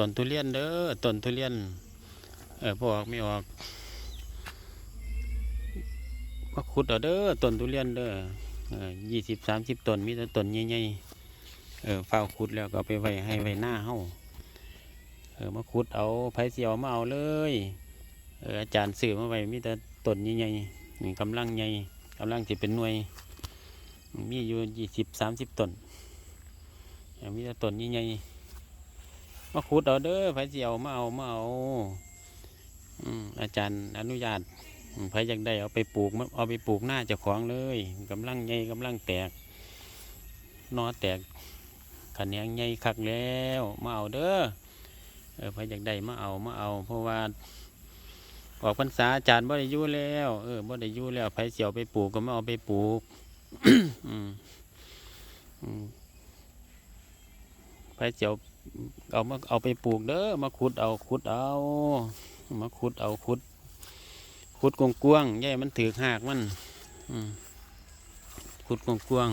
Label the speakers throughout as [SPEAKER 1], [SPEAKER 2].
[SPEAKER 1] ต้นทุเรียนเด้อต้นทุเรียน เออพออกไม่ออกมาขุดเอาเด้อต้นทุเรียนเด้อเออยี่สิบสามสิบต้นมีแต่ต้นใหญ่ๆเออเฝ้าขุดแล้วก็ไปไว้ให้ไว้หน้าเฮาเออมาขุดเอาไผเสียวมาเอาเลยเอออาจารย์สื่อมาไว้มีแต่ต้นใหญ่ๆนี่กำลังใหญ่กำลังจะเป็นหน่วย มีอยู่ยี่สิบสามสิบต้นมีแต่ต้นใหญ่ๆ มาขุดเอาเด้อไผเสียวมาเอามาเอาอืมอาจารย์อนุญาตอืมใครอยากได้เอาไปปลูกมันเอาไปปลูกหน้าเจ้าของเลยกำลังใหญ่กำลังแตกนอแตกขะแขนงใหญ่คักแล้วมาเอาเด้อเออใครอยากได้มาเอามาเอา เพราะว่าออกพรรษาอาจารย์บ่ได้ยู่แล้วเออบ่ได้ยู่แล้วใครเสียวไปปลูกก็มาเอาไปปลูกอืมอืมใครเสียว เอามาเอาไปปลูกเด้อมาขุดเอาขุดเอา มาขุดเอาขุดขุดกวงกวางๆใหญ่มันถือหากมันอขุดกวงกวาง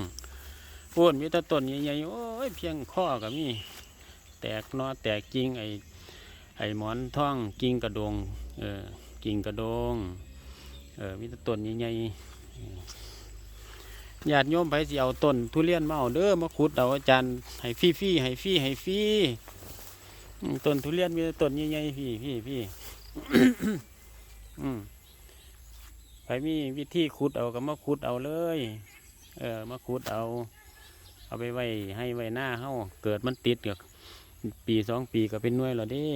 [SPEAKER 1] ๆโอ้นมีแต่ต้นใหญ่ๆโอ้ยเพียงข้อกับมีแตกนอแตกกิ่งไอไอหมอนท่องกิ่งกระดงเออกิ่งกระดงเออมีแต่ต้นใหญ่ๆ ญาติโยมไปสิเอาต้นทุเรียนมาเอาเด้อมาขุดเอาอาจารย์ให้ฟรีๆให้ฟรีให้ฟรีต้นทุเรียนมีต้นใหญ่ๆพี่พี่พี่อืมใครมีวิธีขุดเอาก็มาขุดเอาเลย เออมาขุดเอา เอาไปไว้ให้ไว้หน้าเฮาเกิดมันติดกับปีสองปีก็เป็นน่วยแล้วเด้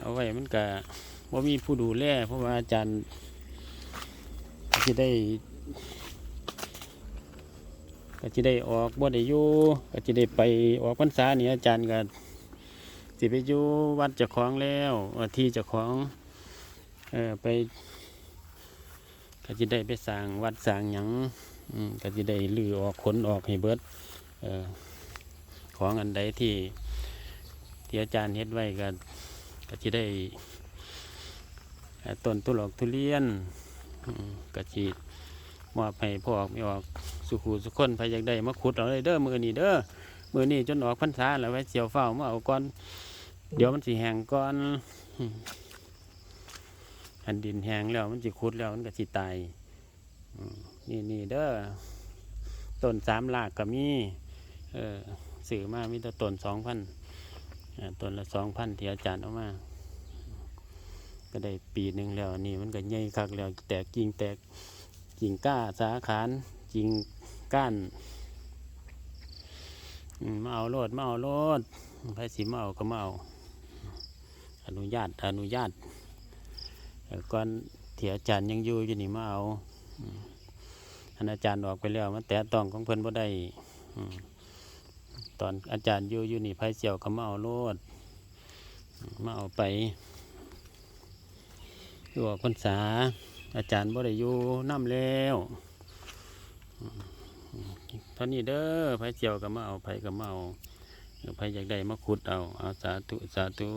[SPEAKER 1] เอาไว้มันก็ว่ามีผู้ดูแลเพราะว่าอาจารย์ จะได้ก็จะได้ออกบ่ได้อยู่ก็จะได้ไปออกพรรษาเนี่ยอาจารย์ก็สิไปอยู่วัดเจ้าของแล้วที่เจ้าของเออไปก็จะได้ไปสร้างวัดสร้างหยังก็จะได้ลือออกขนออกให้เบิดเออของอันใดที่ที่อาจารย์เฮ็ดไว้ก็ก็จะได้ต้นตุลอกทุเรียน อืมก็จีมอบให้พ่อออกไม่ออกสุขูสุขคนไปอยากได้มาขุดเอาเลยเด้อมือนี้เด้อมือนี้จนออกพรรษาแล้วไว้เสียวเฝ้ามาเอาก่อน เดี๋ยวมันสิแหงก่อนอันดินแหงแล้วมันจะขุดแล้วมันก็สิตายนี่นี่เด้อต้นสามหลากก็มีเออสื่อมามีแต่ต้นสองพันต้นละสองพันที่อาจารย์เอามา ก็ได้ปีหนึ่งแล้วนี่มันก็ใหญ่คักแล้วแตกกิ่งแตกกิ่งก้าสาขานกิ่งก้านมาเอาโลดมาเอาโลดใครสิมาเอาก็มาเอาอนุญาตอนุญาตก่อนที่อาจารย์ยังอยู่อยู่นี่มาเอาอันอาจารย์ออกไปแล้วมันแต่ต้องของเพิ่นบ่ได้ตอนอาจารย์อยู่อยู่นี่ไผเสี่ยวก็มาเอาโลดอืมมาเอาไป อยู่ออกพรรษาอาจารย์บ่ได้อยู่น้ำแล้วอืมเท่านี้เด้อไผเจียวก็มาเอาไผก็มาเอาไผอยากได้มาขุดเอาเอาสาธุสาธุ